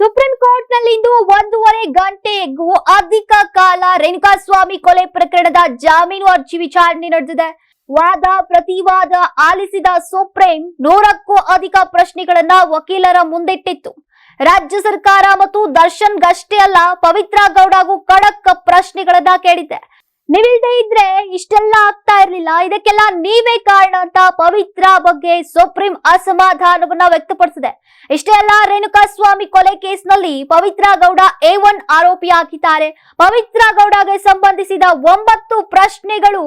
Supreme court ನಲ್ಲಿಂದು ಒಂದೂವರೆ ಗಂಟೆಗೂ ಅಧಿಕ ಕಾಲ ರೇಣುಕಾಸ್ವಾಮಿ ಕೊಲೆ ಪ್ರಕರಣದ ಜಾಮೀನು ಅರ್ಜಿ ವಿಚಾರಣೆ ನಡೆದಿದೆ. ವಾದ, ಪ್ರತಿವಾದ ಆಲಿಸಿದ ಸುಪ್ರೀಂ ನೂರಕ್ಕೂ ಅಧಿಕ ಪ್ರಶ್ನೆಗಳನ್ನ ವಕೀಲರ ಮುಂದಿಟ್ಟಿತ್ತು. ರಾಜ್ಯ ಸರ್ಕಾರ ಮತ್ತು ದರ್ಶನ್ ಗಷ್ಟೇ ಅಲ್ಲ, ಪವಿತ್ರ ಗೌಡಗೂ ಖಡಕ್ ಪ್ರಶ್ನೆಗಳನ್ನ ಕೇಳಿದೆ. ನೀವಿಲ್ದೇ ಇದ್ರೆ ಇಷ್ಟೆಲ್ಲ ಆಗ್ತಾ ಇರ್ಲಿಲ್ಲ. ಇದಕ್ಕೆಲ್ಲ ನೀವೇ ಕಾರಣ ಅಂತ ಪವಿತ್ರ ಬಗ್ಗೆ ಸುಪ್ರೀಂ ಅಸಮಾಧಾನವನ್ನ ವ್ಯಕ್ತಪಡಿಸಿದೆ. ಇಷ್ಟೇ ಅಲ್ಲ ರೇಣುಕಾ ಸ್ವಾಮಿ ಕೊಲೆ ಕೇಸ್ನಲ್ಲಿ ಪವಿತ್ರ ಗೌಡ ಎ ಒನ್ ಆರೋಪಿಯಾಗಿದ್ದಾರೆ ಪವಿತ್ರ ಗೌಡಗೆ ಸಂಬಂಧಿಸಿದ ಒಂಬತ್ತು ಪ್ರಶ್ನೆಗಳು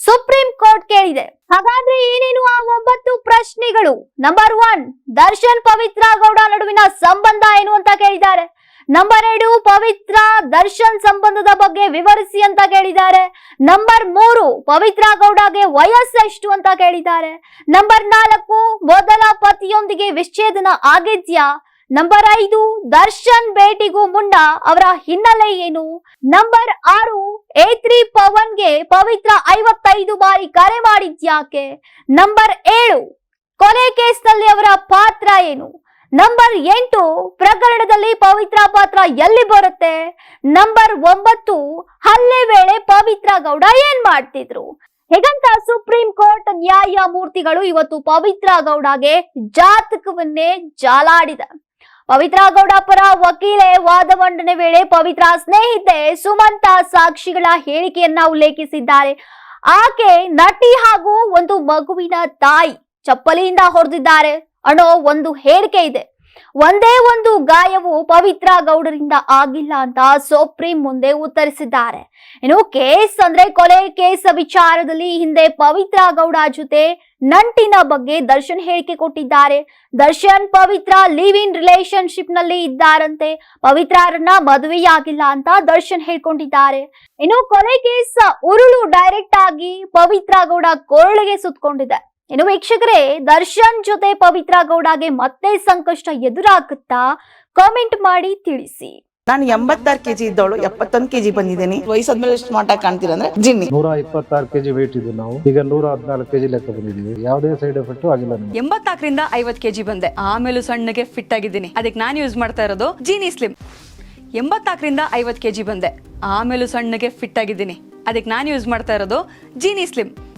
ಸುಪ್ರೀಂ ಕೋರ್ಟ್ ಕೇಳಿದೆ. ಹಾಗಾದ್ರೆ ಏನೇನು ಆ ಒಂಬತ್ತು ಪ್ರಶ್ನೆಗಳು? ನಂಬರ್ ಒನ್ ದರ್ಶನ್ ಪವಿತ್ರ ಗೌಡ ನಡುವಿನ ಸಂಬಂಧ ಏನು ಅಂತ ಕೇಳಿದ್ದಾರೆ. ನಂಬರ್ ಎರಡು, ಪವಿತ್ರ ದರ್ಶನ್ ಸಂಬಂಧದ ಬಗ್ಗೆ ವಿವರಿಸಿ ಅಂತ ಕೇಳಿದ್ದಾರೆ. ನಂಬರ್ ಮೂರು, ಪವಿತ್ರ ಗೌಡಗೆ ವಯಸ್ಸೆಷ್ಟು ಅಂತ ಕೇಳಿದ್ದಾರೆ. ನಂಬರ್ ನಾಲ್ಕು, ಮೊದಲ ಪತಿಯೊಂದಿಗೆ ವಿಚ್ಛೇದನ ಆಗಿದ್ಯಾ. ನಂಬರ್ ಐದು, ದರ್ಶನ್ ಭೇಟಿಗೂ ಮುನ್ನ ಅವರ ಹಿನ್ನೆಲೆ ಏನು. ನಂಬರ್ ಆರು ಎ ತ್ರೀ ಪವನ್ಗೆ ಪವಿತ್ರ ಐವತ್ತೈದು ಬಾರಿ ಕರೆ ಮಾಡಿದ್ಯಾಕೆ. ನಂಬರ್ ಏಳು, ಕೊಲೆ ಕೇಸ್ನಲ್ಲಿ ಅವರ ಪಾತ್ರ ಏನು. ನಂಬರ್ ಎಂಟು, ಪ್ರಕರಣದಲ್ಲಿ ಪವಿತ್ರ ಪಾತ್ರ ಎಲ್ಲಿ ಬರುತ್ತೆ? ನಂಬರ್ ಒಂಬತ್ತು, ಹಲ್ಲೆ ವೇಳೆ ಪವಿತ್ರ ಗೌಡ ಏನ್ ಮಾಡ್ತಿದ್ರು? ಹೇಗಂತ ಸುಪ್ರೀಂ ಕೋರ್ಟ್ ನ್ಯಾಯಮೂರ್ತಿಗಳು ಇವತ್ತು ಪವಿತ್ರ ಗೌಡಗೆ ಜಾತಕವನ್ನೇ ಜಾಲಾಡಿದ. ಪವಿತ್ರ ಗೌಡ ಪರ ವಕೀಲೆ ವಾದ ಮಂಡನೆ ವೇಳೆ ಪವಿತ್ರ ಸ್ನೇಹಿತೆ ಸುಮಂತ ಸಾಕ್ಷಿಗಳ ಹೇಳಿಕೆಯನ್ನ ಉಲ್ಲೇಖಿಸಿದ್ದಾರೆ. ಆಕೆ ನಟಿ ಹಾಗೂ ಒಂದು ಮಗುವಿನ ತಾಯಿ ಚಪ್ಪಲಿಯಿಂದ ಹೊಡೆದಿದ್ದಾರೆ. ಅನ್ನೋ ಒಂದು ಹೇಳಿಕೆ ಇದೆ. ಒಂದೇ ಒಂದು ಗಾಯವು ಪವಿತ್ರ ಗೌಡರಿಂದ ಆಗಿಲ್ಲ ಅಂತ ಸುಪ್ರೀಂ ಮುಂದೆ ಉತ್ತರಿಸಿದ್ದಾರೆ. ಇನ್ನು ಕೇಸ್ ಅಂದ್ರೆ ಕೊಲೆ ಕೇಸ್ ವಿಚಾರದಲ್ಲಿ ಹಿಂದೆ ಪವಿತ್ರ ಗೌಡ ಜೊತೆ ನಂಟಿನ ಬಗ್ಗೆ ದರ್ಶನ್ ಹೇಳಿಕೆ ಕೊಟ್ಟಿದ್ದಾರೆ. ದರ್ಶನ್ ಪವಿತ್ರ ಲಿವ್ ಇನ್ ರಿಲೇಶನ್ಶಿಪ್ನಲ್ಲಿ ಇದ್ದಾರಂತೆ. ಪವಿತ್ರರನ್ನ ಮದುವೆಯಾಗಿಲ್ಲ ಅಂತ ದರ್ಶನ್ ಹೇಳ್ಕೊಂಡಿದ್ದಾರೆ. ಇನ್ನು ಕೊಲೆ ಕೇಸ್ ಉರುಳು ಡೈರೆಕ್ಟ್ ಆಗಿ ಪವಿತ್ರ ಗೌಡ ಕೊರಳಿಗೆ ಸುತ್ಕೊಂಡಿದೆ. ಇನ್ನು ವೀಕ್ಷಕರೇ ದರ್ಶನ್ ಜೊತೆ ಪವಿತ್ರ ಗೌಡಗೆ ಮತ್ತೆ ಸಂಕಷ್ಟ ಎದುರಾಗುತ್ತಾ ಕಾಮೆಂಟ್ ಮಾಡಿ ತಿಳಿಸಿ. ನಾನು ಎಂಬತ್ತಾರು ಕೆಜಿ ಇದ್ದವಳು ಎಪ್ಪತ್ತೊಂದು ಕೆಜಿ ಬಂದಿದ್ದೀನಿ. ವಯಸ್ಸಾದ್ಮೇಲೆ ಸ್ಮಾರ್ಟ್ ಆಗಿ ಕಾಣ್ತೀರ ಅಂದ್ರೆ ಜಿನ್ನಿ. ನೂರ ಇಪ್ಪತ್ತಾರು ಕೆಜಿ ವೇಟ್ ಇದ್ದು ನಾವು. ಈಗ ನೂರ ಹದಿನಾಲ್ಕು ಕೆಜಿ ಲೆಕ್ಕ ಬಂದಿದ್ದೀವಿ. ಯಾವುದೇ ಸೈಡ್ ಎಫೆಕ್ಟ್ ಆಗಿಲ್ಲ ಎಂಬತ್ತಾಕರಿಂದ ಎಂಬತ್ನಾಲ್ಕರಿಂದ ಐವತ್ ಕೆಜಿ ಬಂದೆ. ಆಮೇಲೂ ಸಣ್ಣಗೆ ಫಿಟ್ ಆಗಿದ್ದೀನಿ. ಅದಕ್ಕೆ ನಾನು ಯೂಸ್ ಮಾಡ್ತಾ ಇರೋದು ಜೀನಿ ಸ್ಲಿಮ್ ಎಂಬತ್ನಾಲ್ಕರಿಂದ ಐವತ್ತು ಕೆಜಿ ಬಂದೆ. ಆಮೇಲೂ ಸಣ್ಣಗೆ ಫಿಟ್ ಆಗಿದ್ದೀನಿ. ಅದಕ್ಕೆ ನಾನು ಯೂಸ್ ಮಾಡ್ತಾ ಇರೋದು ಜೀನಿ ಸ್ಲಿಮ್